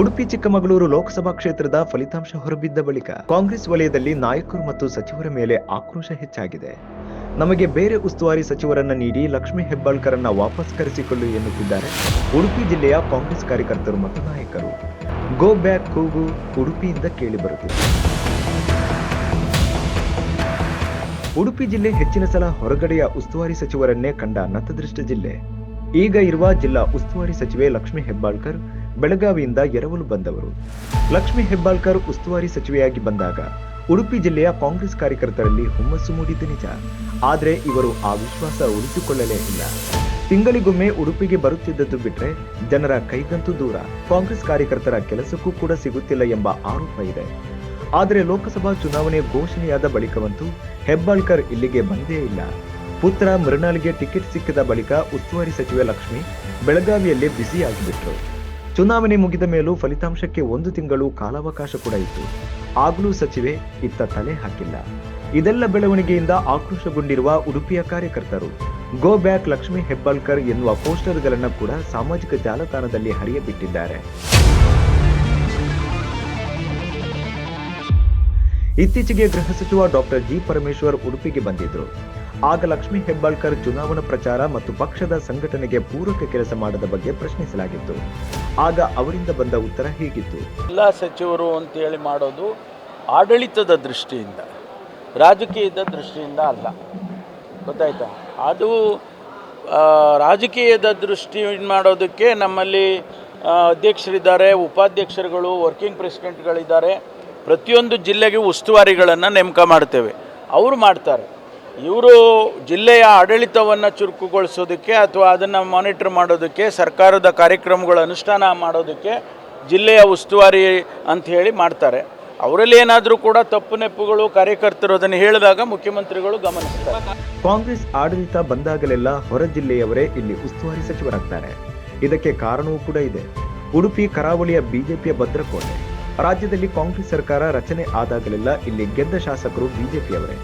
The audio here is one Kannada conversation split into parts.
ಉಡುಪಿ, ಚಿಕ್ಕಮಗಳೂರು ಲೋಕಸಭಾ ಕ್ಷೇತ್ರದ ಫಲಿತಾಂಶ ಹೊರಬಿದ್ದ ಬಳಿಕ ಕಾಂಗ್ರೆಸ್ ವಲಯದಲ್ಲಿ ನಾಯಕರು ಮತ್ತು ಸಚಿವರ ಮೇಲೆ ಆಕ್ರೋಶ ಹೆಚ್ಚಾಗಿದೆ. ನಮಗೆ ಬೇರೆ ಉಸ್ತುವಾರಿ ಸಚಿವರನ್ನ ನೀಡಿ ಲಕ್ಷ್ಮೀ ಹೆಬ್ಬಾಳ್ಕರನ್ನ ವಾಪಸ್ ಕರೆಸಿಕೊಳ್ಳು ಎನ್ನುತ್ತಿದ್ದಾರೆ ಉಡುಪಿ ಜಿಲ್ಲೆಯ ಕಾಂಗ್ರೆಸ್ ಕಾರ್ಯಕರ್ತರು ಮತ್ತು ನಾಯಕರು. ಗೋ ಬ್ಯಾಕ್ ಕೂಗು, ಉಡುಪಿಯಿಂದ ಕೇಳಿಬರುತ್ತಿದೆ ಉಡುಪಿ ಜಿಲ್ಲೆ ಹೆಚ್ಚಿನ ಸಲ ಹೊರಗಡೆಯ ಉಸ್ತುವಾರಿ ಸಚಿವರನ್ನೇ ಕಂಡ ನತದೃಷ್ಟ ಜಿಲ್ಲೆ. ಈಗ ಇರುವ ಜಿಲ್ಲಾ ಉಸ್ತುವಾರಿ ಸಚಿವೆ ಲಕ್ಷ್ಮೀ ಹೆಬ್ಬಾಳ್ಕರ್ ಬೆಳಗಾವಿಯಿಂದ ಎರವಲು ಬಂದವರು. ಲಕ್ಷ್ಮಿ ಹೆಬ್ಬಾಳ್ಕರ್ ಉಸ್ತುವಾರಿ ಸಚಿವೆಯಾಗಿ ಬಂದಾಗ ಉಡುಪಿ ಜಿಲ್ಲೆಯ ಕಾಂಗ್ರೆಸ್ ಕಾರ್ಯಕರ್ತರಲ್ಲಿ ಹುಮ್ಮಸ್ಸು ಮೂಡಿದ್ದು ನಿಜ. ಆದರೆ ಇವರು ಆ ವಿಶ್ವಾಸ ಉಳಿಸಿಕೊಳ್ಳಲೇ ಇಲ್ಲ. ತಿಂಗಳಿಗೊಮ್ಮೆ ಉಡುಪಿಗೆ ಬರುತ್ತಿದ್ದದ್ದು ಬಿಟ್ರೆ ಜನರ ಕೈಗಂತೂ ದೂರ. ಕಾಂಗ್ರೆಸ್ ಕಾರ್ಯಕರ್ತರ ಕೆಲಸಕ್ಕೂ ಕೂಡ ಸಿಗುತ್ತಿಲ್ಲ ಎಂಬ ಆರೋಪ ಇದೆ. ಆದರೆ ಲೋಕಸಭಾ ಚುನಾವಣೆ ಘೋಷಣೆಯಾದ ಬಳಿಕವಂತೂ ಹೆಬ್ಬಾಳ್ಕರ್ ಇಲ್ಲಿಗೆ ಬಂದೇ ಇಲ್ಲ. ಪುತ್ರ ಮೃಣಾಲ್ಗೆ ಟಿಕೆಟ್ ಸಿಕ್ಕಿದ ಬಳಿಕ ಉಸ್ತುವಾರಿ ಸಚಿವೆ ಲಕ್ಷ್ಮಿ ಬೆಳಗಾವಿಯಲ್ಲೇ ಬ್ಯುಸಿಯಾಗಿಬಿಟ್ರು. ಚುನಾವಣೆ ಮುಗಿದ ಮೇಲೂ ಫಲಿತಾಂಶಕ್ಕೆ ಒಂದು ತಿಂಗಳು ಕಾಲಾವಕಾಶ ಕೂಡ ಇತ್ತು. ಆಗಲೂ ಸಚಿವೆ ಇತ್ತ ತಲೆ ಹಾಕಿಲ್ಲ. ಇದೆಲ್ಲ ಬೆಳವಣಿಗೆಯಿಂದ ಆಕ್ರೋಶಗೊಂಡಿರುವ ಉಡುಪಿಯ ಕಾರ್ಯಕರ್ತರು. ಗೋ ಬ್ಯಾಕ್ ಲಕ್ಷ್ಮಿ ಹೆಬ್ಬಾಳ್ಕರ್ ಎನ್ನುವ ಪೋಸ್ಟರ್ಗಳನ್ನು ಕೂಡ ಸಾಮಾಜಿಕ ಜಾಲತಾಣದಲ್ಲಿ ಹರಿಯಬಿಟ್ಟಿದ್ದಾರೆ. ಇತ್ತೀಚೆಗೆ ಗೃಹ ಸಚಿವ ಡಾಕ್ಟರ್ ಜಿ. ಪರಮೇಶ್ವರ್ ಉಡುಪಿಗೆ ಬಂದಿದ್ರು. ಆಗ ಲಕ್ಷ್ಮಿ ಹೆಬ್ಬಾಳ್ಕರ್ ಚುನಾವಣಾ ಪ್ರಚಾರ ಮತ್ತು ಪಕ್ಷದ ಸಂಘಟನೆಗೆ ಪೂರಕ ಕೆಲಸ ಮಾಡದ ಬಗ್ಗೆ ಪ್ರಶ್ನಿಸಲಾಗಿತ್ತು. ಆಗ ಅವರಿಂದ ಬಂದ ಉತ್ತರ ಹೀಗಿತ್ತು. ಎಲ್ಲ ಸಚಿವರು ಅಂತೇಳಿ ಮಾಡೋದು ಆಡಳಿತದ ದೃಷ್ಟಿಯಿಂದ, ರಾಜಕೀಯದ ದೃಷ್ಟಿಯಿಂದ ಅಲ್ಲ. ಗೊತ್ತಾಯ್ತಾ? ಅದು ರಾಜಕೀಯದ ದೃಷ್ಟಿ ಮಾಡೋದಕ್ಕೆ ನಮ್ಮಲ್ಲಿ ಅಧ್ಯಕ್ಷರಿದ್ದಾರೆ, ಉಪಾಧ್ಯಕ್ಷರುಗಳು ವರ್ಕಿಂಗ್ ಪ್ರೆಸಿಡೆಂಟ್ಗಳಿದ್ದಾರೆ ಪ್ರತಿಯೊಂದು ಜಿಲ್ಲೆಗೆ ಉಸ್ತುವಾರಿಗಳನ್ನು ನೇಮಕ ಮಾಡ್ತೇವೆ. ಅವರು ಮಾಡ್ತಾರೆ. ಇವರು ಜಿಲ್ಲೆಯ ಆಡಳಿತವನ್ನು ಚುರುಕುಗೊಳಿಸೋದಕ್ಕೆ ಅಥವಾ ಅದನ್ನು ಮಾನಿಟರ್ ಮಾಡೋದಕ್ಕೆ, ಸರ್ಕಾರದ ಕಾರ್ಯಕ್ರಮಗಳ ಅನುಷ್ಠಾನ ಮಾಡೋದಕ್ಕೆ ಜಿಲ್ಲೆಯ ಉಸ್ತುವಾರಿ ಅಂತ ಹೇಳಿ ಮಾಡ್ತಾರೆ. ಅವರಲ್ಲಿ ಏನಾದರೂ ಕೂಡ ತಪ್ಪು ನೆಪ್ಪುಗಳು ಕಾರ್ಯಕರ್ತರು ಅದನ್ನು ಹೇಳಿದಾಗ ಮುಖ್ಯಮಂತ್ರಿಗಳು ಗಮನಿಸ್ತಾರೆ. ಕಾಂಗ್ರೆಸ್ ಆಡಳಿತ ಬಂದಾಗಲೆಲ್ಲ ಹೊರ ಜಿಲ್ಲೆಯವರೇ ಇಲ್ಲಿ ಉಸ್ತುವಾರಿ ಸಚಿವರಾಗ್ತಾರೆ. ಇದಕ್ಕೆ ಕಾರಣವೂ ಕೂಡ ಇದೆ. ಉಡುಪಿ, ಕರಾವಳಿಯ ಬಿಜೆಪಿಯ ಭದ್ರಕೋಟೆ. ರಾಜ್ಯದಲ್ಲಿ ಕಾಂಗ್ರೆಸ್ ಸರ್ಕಾರ ರಚನೆ ಆದಾಗಲೆಲ್ಲ ಇಲ್ಲಿ ಗೆದ್ದ ಶಾಸಕರು ಬಿಜೆಪಿಯವರೇ.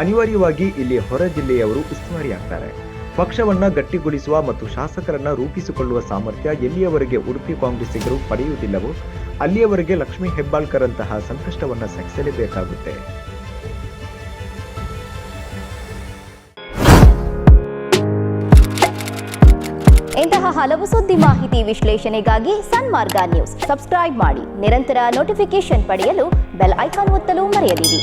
ಅನಿವಾರ್ಯವಾಗಿ ಇಲ್ಲಿ ಹೊರ ಜಿಲ್ಲೆಯವರು ಉಸ್ತುವಾರಿಯಾಗ್ತಾರೆ ಪಕ್ಷವನ್ನ ಗಟ್ಟಿಗೊಳಿಸುವ ಮತ್ತು ಶಾಸಕರನ್ನ ರೂಪಿಸಿಕೊಳ್ಳುವ ಸಾಮರ್ಥ್ಯ ಎಲ್ಲಿಯವರೆಗೆ ಉಡುಪಿ ಕಾಂಗ್ರೆಸ್ಸಿಗರು ಪಡೆಯುವುದಿಲ್ಲವೋ, ಅಲ್ಲಿಯವರೆಗೆ ಲಕ್ಷ್ಮೀ ಹೆಬ್ಬಾಳ್ಕರ್ ಅಂತಹ ಸಂಕಷ್ಟವನ್ನ ಸಹಿಸಲೇಬೇಕಾಗುತ್ತೆ. ಇಂತಹ ಹಲವು ಸುದ್ದಿ ಮಾಹಿತಿ ವಿಶ್ಲೇಷಣೆಗಾಗಿ ಸನ್ಮಾರ್ಗ ನ್ಯೂಸ್. ಸಬ್ಸ್ಕ್ರೈಬ್ ಮಾಡಿ. ನಿರಂತರ ನೋಟಿಫಿಕೇಶನ್ ಪಡೆಯಲು ಬೆಲ್ ಐಕಾನ್ ಒತ್ತಲು ಮರೆಯದಿರಿ.